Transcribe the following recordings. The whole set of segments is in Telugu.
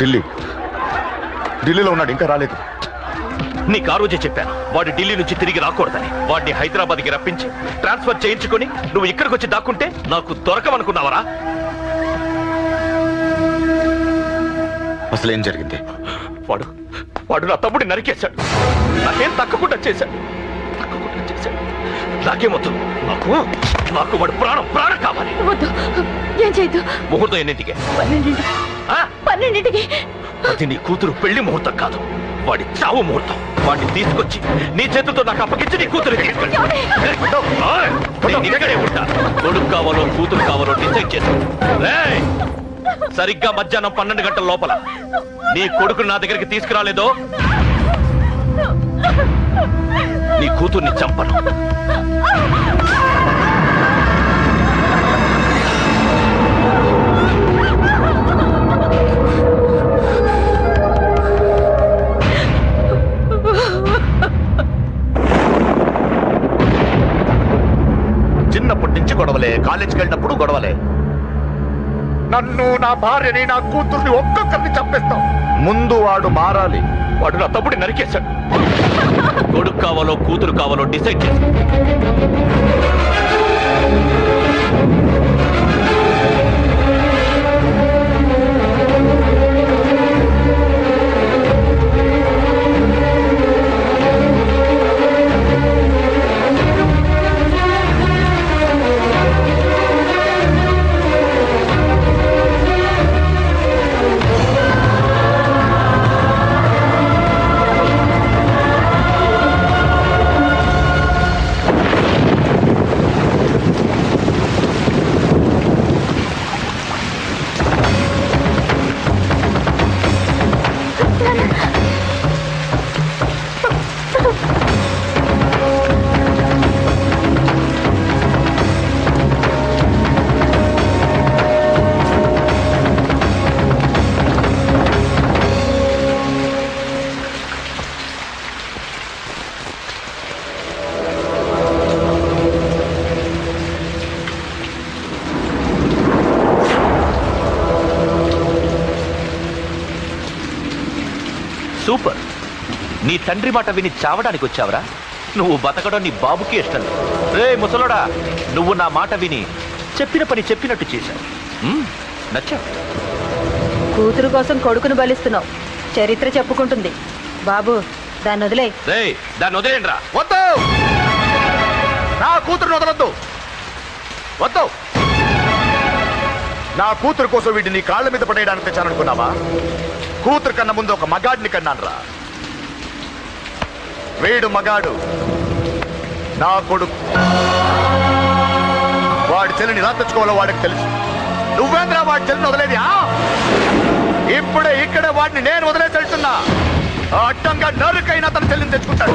ఢిల్లీ. ఢిల్లీలో ఉన్నాడు ఇంకా రాలేదు. నీకు ఆ రోజే చెప్పాను వాడు ఢిల్లీ నుంచి తిరిగి రాకూడదని. వాడిని హైదరాబాద్కి రప్పించి ట్రాన్స్ఫర్ చేయించుకొని నువ్వు ఇక్కడికి వచ్చి దాక్కుంటే నాకు దొరకమనుకున్నావరా అసలు జరిగింది? వాడు వాడు నా తమ్ముడిని నరికేశాడు. నాకేం తక్కకుండా చేశాడు. తక్కకుండా చేశాడు. నాకేమొద్దు నాకు నాకు వాడు ప్రాణం ప్రాణం కావాలి. వద్దు. ఏం చేయొద్దు. ముహూర్తం ఎన్నింటికే? పన్నెండింటి ఆ? పన్నెండింటికి. అది నీ కూతురు పెళ్ళి ముహూర్తం కాదు. వాడి చావు ముహూర్తం. వాడిని తీసుకొచ్చి నీ చేతులతో నాకు అప్పగించి నీ కూతురు తీసుకెళ్ళి ఓయ్! నేను ఇక్కడే ఉంటా. కొడుకు కావాలో కూతురు కావాలో డిసైడ్ రేయ్! సరిగ్గా మధ్యాహ్నం పన్నెండు గంటల లోపల నీ కొడుకు నా దగ్గరికి తీసుకురాలేదో నీ కూతుర్ని చంపను. గొడవలే. కాలేజీకి వెళ్ళినప్పుడు గొడవలే. నన్ను నా భార్యని నా కూతుర్ని ఒక్కొక్కరిని చంపేస్తాం ముందు వాడు మారాలి. వాడు నా తమ్ముడిని నరికేశాడు. కొడుకు కావాలో కూతురు కావాలో డిసైడ్ చేసి నీ తండ్రి మాట విని చావడానికి వచ్చావరా? నువ్వు బతకడం నీ బాబుకి ఇష్టం. రే ముసలోడా నువ్వు నా మాట విని చెప్పిన పని చెప్పినట్టు చేశావు. మ్మ్, నచ్చావు. కూతురు కోసం కొడుకును బలిస్తున్నావు. చరిత్ర చెప్పుకుంటుంది. బాబు దాన్ని వదిలే. రే దాన్ని వదిలేండి రా వద్దు! నా కూతురుని వదలొద్దు. వద్దు! నా కూతురు కోసం వీడిని నీ కాళ్ళ మీద పడేయడానికి తెచ్చాననుకున్నావా? కూతురు కన్నా ముందు ఒక మగాడిని కన్నాను రా వీడు మగాడు. నా కొడుకు. వాడి చెల్లిని ఎలా తెచ్చుకోవాలో వాడికి తెలుసు. నువ్వేంద్రా వాడి చెల్లిని వదిలేది ఆ? ఇప్పుడే ఇక్కడ వాడిని నేను వదిలేసి వెళ్తున్నా. అడ్డంగా నరుకైనా తన చెల్లిని తెచ్చుకుంటాడు.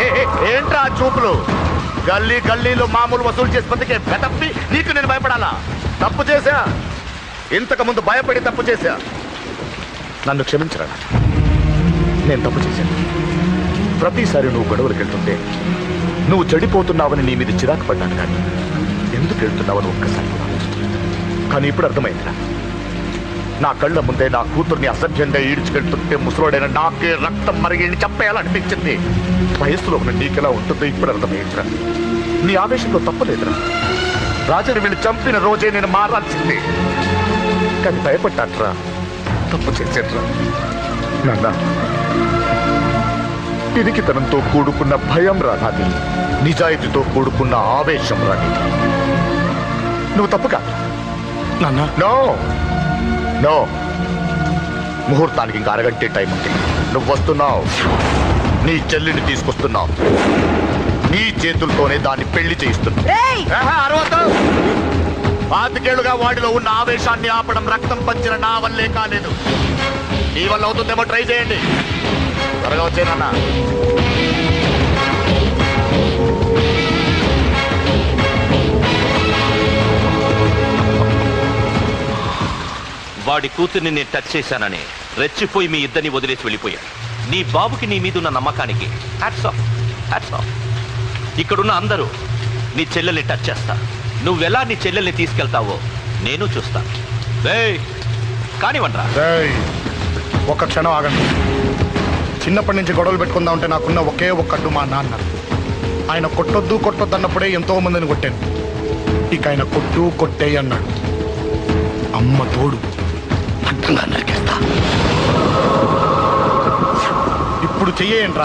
ఏ, ఏంట్రా చూపులు? గల్లీ గల్లీలో మామూలు వసూలు చేసి బతికే బెతప్పి నీకు నేను భయపడాలా? తప్పు చేశా? ఇంతకు ముందు భయపడి తప్పు చేశా? నన్ను క్షమించరా? నేను తప్పు చేశాను. ప్రతిసారి నువ్వు గొడవలకు వెళ్తుంటే నువ్వు చెడిపోతున్నావని నీ మీద చిరాకు పడ్డాను కానీ ఎందుకు వెళ్తున్నావని ఒక్కసారి కానీ ఇప్పుడు అర్థమైందిరా. నా కళ్ళ ముందే నా కూతుర్ని అసభ్యంగా ఈడ్చుకెళ్తుంటే ముసలోడైన నాకే రక్తం మరిగి చంపేయాలనిపించింది. వయస్సులో ఉన్న నీకెలా ఉంటుందో ఇప్పుడు అర్థమైందిరా. నీ ఆవేశంలో తప్పలేదురా. రాజని వీళ్ళు చంపిన రోజే నేను మారాల్సింది. కానీ భయపడ్డాట్రా. తప్పు చేసేట్రా నాన్న పిరికితనంతో కూడుకున్న భయం రా నాది నిజాయితీతో కూడుకున్న ఆవేశం రా నీది. నువ్వు తప్పు కాదు. నాన్న. నో. నో. ముహూర్తానికి ఇంకా అరగంటే టైం ఉంది. నువ్వు వస్తున్నావు. నీ చెల్లిని తీసుకొస్తున్నావు. నీ చేతులతోనే దాన్ని పెళ్ళి చేయిస్తున్నావు. పాతికేళ్ళుగా వాడిలో ఉన్న ఆవేశాన్ని ఆపడం రక్తం పంచిన నా వల్లే కాలేదు. నీ వల్ల అవుతుందేమో ట్రై చేయండి. త్వరగా వచ్చేనన్నా వాడి కూతుర్ని నేను టచ్ చేశానని రెచ్చిపోయి మీ ఇద్దరిని వదిలేసి వెళ్ళిపోయాడు నీ బాబుకి నీ మీద ఉన్న నమ్మకానికి హ్యాట్స్ ఆఫ్ హ్యాట్స్ ఆఫ్ ఇక్కడున్న అందరూ నీ చెల్లెల్ని టచ్ చేస్తా. నువ్వెలా నీ చెల్లెల్ని తీసుకెళ్తావో నేను కానివ్వండ్రా. రేయ్, ఒక్క క్షణం ఆగండి. చిన్నప్పటి నుంచి గొడవలు పెట్టుకుందాం అంటే నాకున్న ఒకే ఒక్క అడ్డు మా నాన్న. ఆయన కొట్టొద్దు కొట్టొద్దు అన్నప్పుడే ఎంతో మందిని కొట్టాను. ఇక ఆయన కొట్టు కొట్టేయి అన్నాడు. అమ్మ తోడు. అడ్డంగా నరికేస్తా. ఇప్పుడు చెయ్యేంట్రా